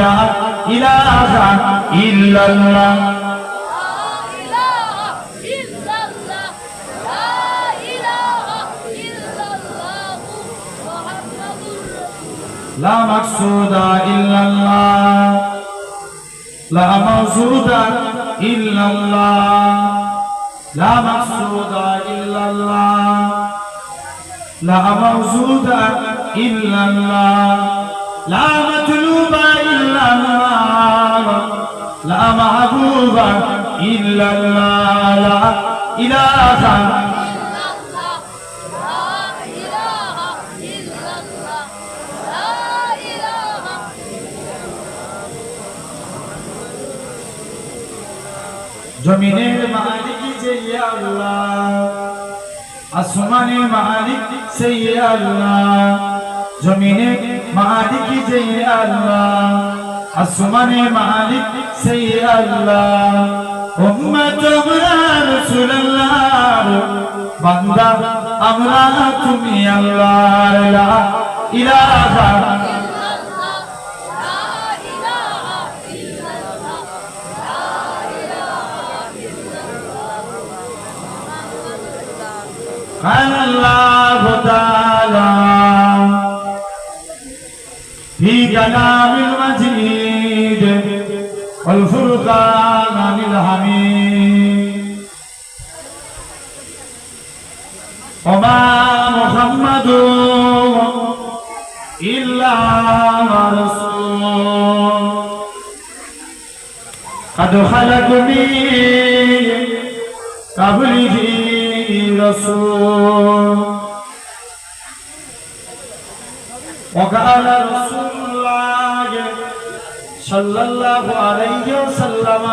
লা ইলাহা ইল্লাল্লাহ। লা মাকসুদা ইল্লাল্লাহ। লা মাকসুদা ইল্লাল্লাহ। লা মাকসুদা ইল্লাল্লাহ। লা মাকসুদা ইল্লাল্লাহ। لا موجود إلا الله لا مطلوب إلا الله لا محبوب إلا الله لا إله জমিনের মালিক যে আল্লাহ আসমানের মালিক সেই আল্লাহ জমিনে মালিক যে আল্লাহ আসমানে মালিক সেই আল্লাহ। উম্মত আমরা রাসূলুল্লাহ বান্দা, আমরা তুমি আল্লাহ লা ইলাহা। আল্লাহ في كلام المجيد والفرقان الحميد وما محمد إلا رسول قد خلق من قبله رسول وقال رسول الله صلى الله عليه وسلم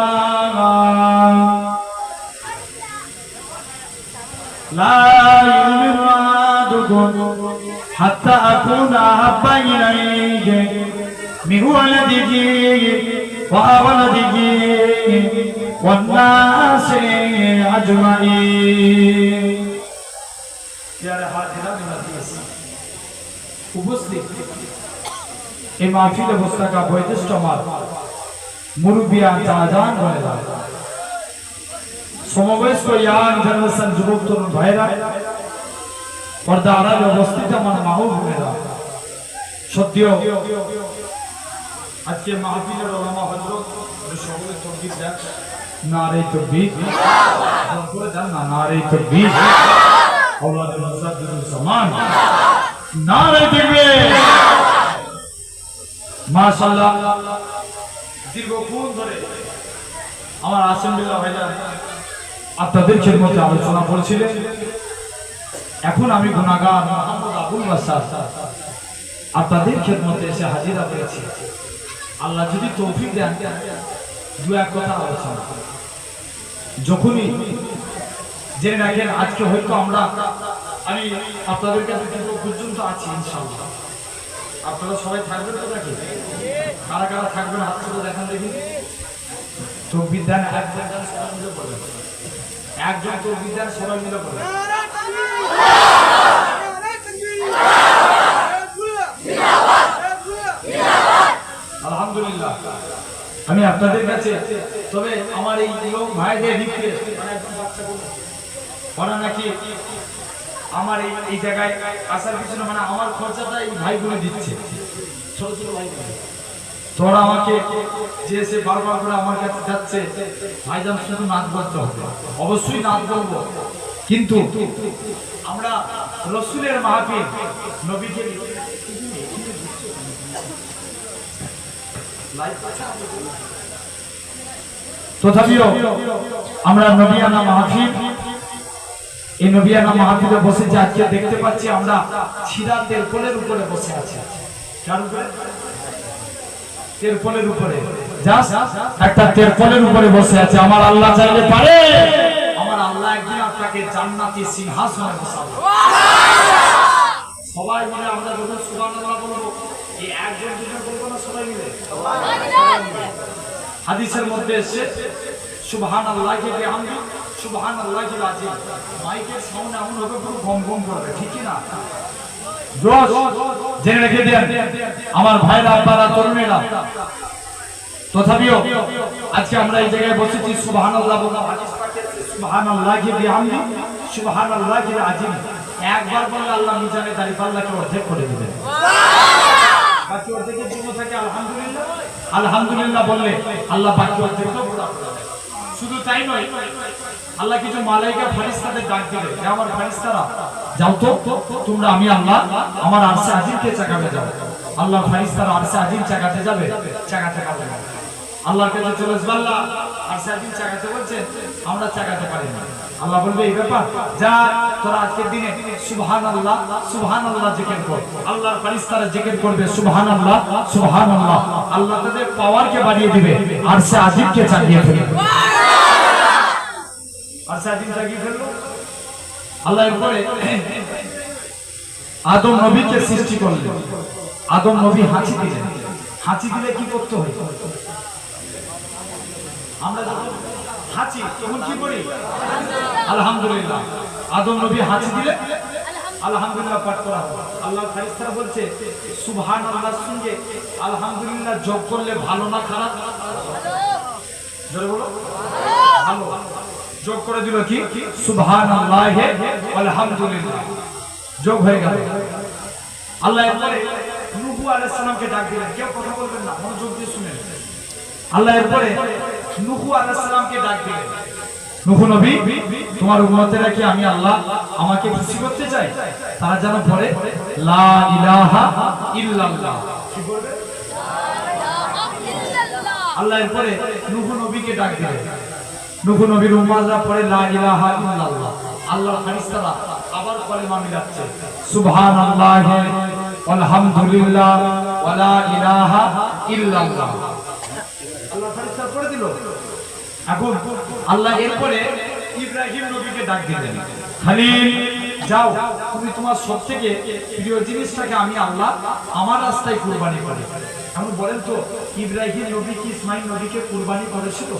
لا يؤمن أحدكم حتى أكون أحب إليه من ولده وولده والناس أجمعين যারা হাজিরা দিয়েছে উপস্থিত এই মাহফিলে থাকা বয়োজ্যেষ্ঠ আমার মুরব্বিয়ান চাজান বলেরা সমবয়স্ক ইয়াং জেনারেশন যুবক তরুণ ভাইরা পর্দা আড়ালে অবস্থিত আমার মাহু বোনেরা সত্যিও আজকে মাহফিলের ওলামা হজরত সকলে তকবির দেন নারে তকবির করে দেন না নারে তকবির আওলাদ মুসাদ্দিদুল জামান নারে তকবির মাশাআল্লাহ। দীর্ঘক্ষণ ধরে আমার আসেম্বলিলা ভাইরা আপনাদের খেদমতে আলোচনা করেছিলেন। এখন আমি গুণাগার মোহাম্মদ আবুল বাসার আপনাদের খেদমতে এসে হাজিরা পেয়েছি। আল্লাহ যদি তৌফিক দেন, দু এক কথা আলোচনা যখনই জেনে রাখেন আজকে হয়তো আমরা, আমি আপনাদের কাছে পর্যন্ত আছি ইনশাআল্লাহ। আপনারা সবাই থাকবেন তো নাকি? কারা কারা থাকবেন হাত তুলে দেখান দেখি। একজন সবাই মিলে একজন সবাই মিলে আলহামদুলিল্লাহ। আমি আপনাদের কাছে তবে আমার এই ইয়ং ভাইদের রিকোয়েস্ট ওরা নাকি আমার এই এই জায়গায় আসার পিছনে মানে আমার খরচাটা এই ভাইগুলো দিচ্ছে। ছোট ছোট ভাইগুলো তোরা আমাকে যে এসে বারবার করে আমার কাছে যাচ্ছে, ভাইজান শুধু নাচ বলতে হবে। অবশ্যই নাচ বলব। কিন্তু আমরা রসুলের মাহফিল নবীকে তথাপিও আমরা নবিয়ানা মাহফিল এই নবিয়ানা মাহফিলে বসে যে আজকে দেখতে পাচ্ছি আমরা ছিরা তেরপলের উপরে বসে আছি। কার উপরে? তেরপলের উপরে। জাস্ট একটা তেরপলের উপরে বসে আছে। আমার আল্লাহ চাইলে পারে। আমার আল্লাহ একদিন আপনাকে জান্নাতি সিংহাসনে বসাবে। সবাই মিলে আমরা যখন সুবহানাল্লাহ বলব এই একজন দুজন বলব না সবাই মিলে? হাদিসের মধ্যে এসে সুবহান আল্লাহকে বিহামদি। সুবহান আল্লাহকে আজিম মাইকের সাউন্ড এমন হবে পুরো গম গম করবে ঠিক না? দোষ জেনে রেখে দেন আমার ভাইরা আব্বারা তরুণীরা। তথাপিও আজকে আমরা এই জায়গায় বসেছি সুবহানাল্লাহ বললাম হাদিস পাকে আছে, সুবহানাল্লাহি বিহামদি সুবহানাল্লাহি আজিম একবার বললে আল্লাহ মিজানে তারিফ আল্লাহকে অর্ধেক করে দিবেন। বাকি অর্ধেকের জন্য থাকে আলহামদুলিল্লাহ। আলহামদুলিল্লাহ বললে আল্লাহ বাকি। শুধু তাই নয় আল্লাহ কিছু মালাইকা ফারিস্তাদের ডাক দিবে। যে আমার ফারিস্তারা যাও তো, তোমরা আমি আল্লাহ, আমার আরশে আজিমকে চাকাতে যাও। আল্লাহ ফারিস্তারা আরশে আজিম চাকাতে যাবে, চাকাতে পারবে আল্লাহর কাছে চলে আসবে, আল্লাহ, আরশে আজিম চাকাতে বলছেন, আমরা চাকাতে পারি না। আল্লাহ বলবে, এই ব্যাপার, যা তোরা আজকের দিনে সুবহান আল্লাহ সুবহান আল্লাহ জিকির কর। আল্লাহর ফারিস্তারা জিকির করবে সুবহান আল্লাহ সুবহান আল্লাহ আল্লাহ তাদের পাওয়ারকে বাড়িয়ে দিবে, আরশে আজিমকে চাকিয়ে ফেলবে। আর সাদিন জাগিয়ে ফেলল। আল্লাহ এরপরে আদম নবীকে সৃষ্টি করলেন। আদম নবী হাঁচি দিলেন। হাঁচি দিলে কি করতে হয় আমরা যখন হাঁচি তখন কি করি? আলহামদুলিল্লাহ। আদম নবী হাঁচি দিলে আলহামদুলিল্লাহ পাঠ করা আল্লাহ ফারিস্তারা বলছে সুবহান আল্লাহর সঙ্গে আলহামদুলিল্লাহ যোগ করলে ভালো না খারাপ? জোরে বলো। ভালো। যোগ করে দিল কি? যোগ হয়ে গেল। আল্লাহ এরপরে ডাক দিলেন। কেউ কথা বলবেন না, মনোযোগ দিয়ে আল্লাহ এরপরে ডাক দিলেন। নবী, তোমার উম্মতেরা কি আমি আল্লাহ আমাকে খুশি করতে চাই? তারা যেন পড়ে, লা ইলাহা ইল্লাল্লাহ। কি বলবে? আল্লাহ এরপরে নূহ নবীকে ডাক দিলেন। নবীর উম্মাদরা পড়ে, লা ইলাহা ইল্লাল্লাহ। আল্লাহর আবার মিলাচ্ছে। সুবহানাল্লাহ আলহামদুলিল্লাহ ওয়ালা ইলাহা ইল্লাল্লাহ। আল্লাহ পড়ে দিল? এখন আল্লাহ এরপরে ইব্রাহিম নবীকে ডাক দিলেন। যাও, তুমি তোমার সব থেকে প্রিয় জিনিসটাকে আমি আল্লাহ আমার রাস্তায় কুরবানি করি। এখন বলেন তো, ইব্রাহিম নবী কি ইসমাইল নবীকে কুরবানি করেছিল?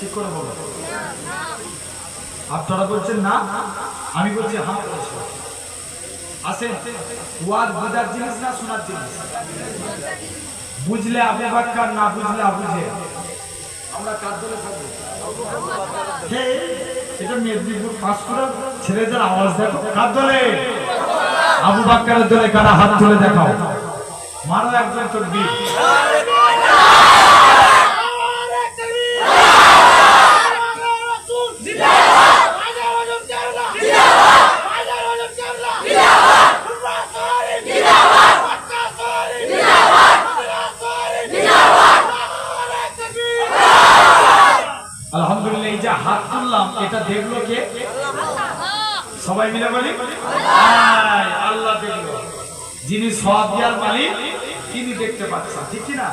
ঠিক করে বলো। আপনারা বলছেন না? আমি বলছি হ্যাঁ আসেন, ওয়াজ জিনিস না শোনার জিনিস? বুঝলে আবু বাক্কার না বুঝলে আবু জে আমরা কার দলে থাকব। এটা পাঁশকুড়ার ছেলেদের আওয়াজ দেখো। কার দলে? আবু বাক্কারের দলে কারা হাত তুলে দেখাও? মারো একজন তকবীর তুললাম এটা দেখল কে? সবাই মিলে বলি আল্লাহ দেখল। যিনি সব দেওয়ার মালিক, তিনি দেখতে পাচ্ছেন, ঠিক কি না